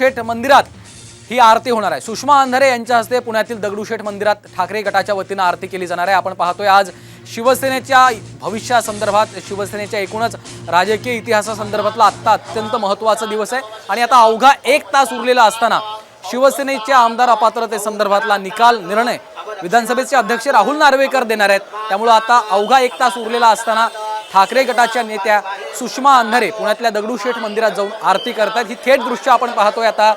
दगडूशेठ मंदिरात ही आरती होणार आहे. सुषमा अंधारे यांच्या हस्ते पुण्यातील दगडूशेठ मंदिरात ठाकरे गटाच्या वतीनं आरती केली जाणार आहे. आपण पाहतोय आज शिवसेनेच्या भविष्यासंदर्भात शिवसेनेच्या एकूणच राजकीय इतिहासासंदर्भातला आत्ता अत्यंत महत्त्वाचा दिवस आहे. आणि आता अवघा एक तास उरलेला असताना शिवसेनेच्या आमदार अपात्रतेसंदर्भातला निकाल निर्णय विधानसभेचे अध्यक्ष राहुल नार्वेकर देणार आहेत. त्यामुळं आता अवघा एक तास उरलेला असताना ठाकरे गटाच्या नेत्या सुषमा अंधारे पुण्यातल्या दगडूशेठ मंदिरात जाऊन आरती करतात ही थेट दृश्य आपण पाहतोय आता.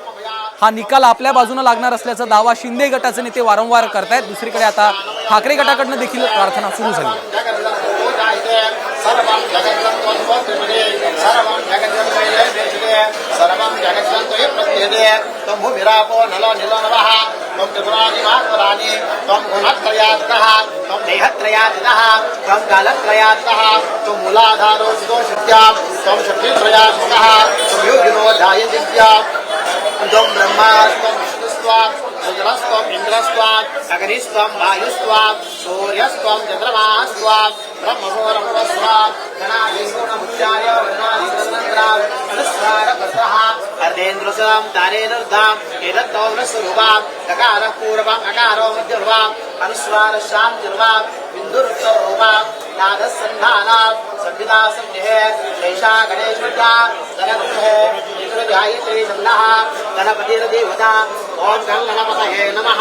हा निकाल आपल्या बाजूनं लागणार असल्याचा दावा शिंदे गटाचे नेते वारंवार करतायत. दुसरीकडे आता ठाकरे गटाकडनं देखील प्रार्थना सुरू झाली. सर्वं जगद्वन्द्वन्द्वत्रिपदे त्वं भूमिरापो त्वं त्रिपुरादिमात्मराणि त्वं गुणत्रयात्तः त्वं देहत्रयात्तः त्वं योगिनो ध्यायदिव्याम् त्वं ब्रह्मा विष्णुस्त्वात् रुद्रस्त्वम् इन्द्रस्त्वात् अग्निस्त्वं वायुस्त्वात् सूर्यस्त्वं चन्द्रमास्त्वात् ब्रह्मभोरभवस्त्वात् गणाधिगुणमुच्चार्य गणाधिगुणमन्त्रात् अनुस्वारभद्रः अर्धेन्द्रसं तारेनर्धाम् एतत्तौनस्वरूपाम् ककारः पूर्वम् अकारो मध्यरूपाम् अनुस्वारशान्तिरूपाम् बिन्दुरुत्तरूपाम् नादसन्धानात् संविदा सन्निहे शैषा गणेशविद्या गणगुरुहे ध्यायत्री शब्दः गणपतिर्देवता ॐ गं गणपतये नमः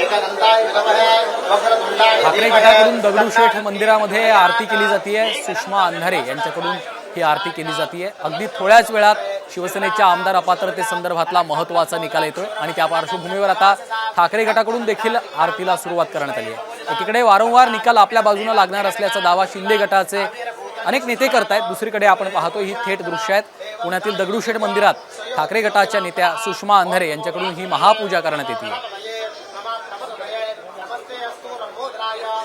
एकदन्ताय विद्महे वक्रतुण्डाय ठाकरे गटाकडून दगडूशेठ मंदिरामध्ये आरती केली जाते सुषमा अंधारे यांच्याकडून ही आरती केली जाते अगदी थोड्याच वेळात शिवसेनेच्या आमदार अपात्रतेसंदर्भातला महत्त्वाचा निकाल येतोय आणि त्या पार्श्वभूमीवर आता ठाकरे गटाकडून देखील आरतीला सुरुवात करण्यात आली आहे. एकीकडे वारंवार निकाल आपल्या बाजूने लागणार असल्याचा दावा शिंदे गटाचे अनेक नेते करतायत दुसरीकडे आपण पाहतो ही थेट दृश्य आहेत. पुण्यातील दगडूशेठ मंदिरात ठाकरे गटाच्या नेत्या सुषमा अंधारे यांच्याकडून ही महापूजा करण्यात येते.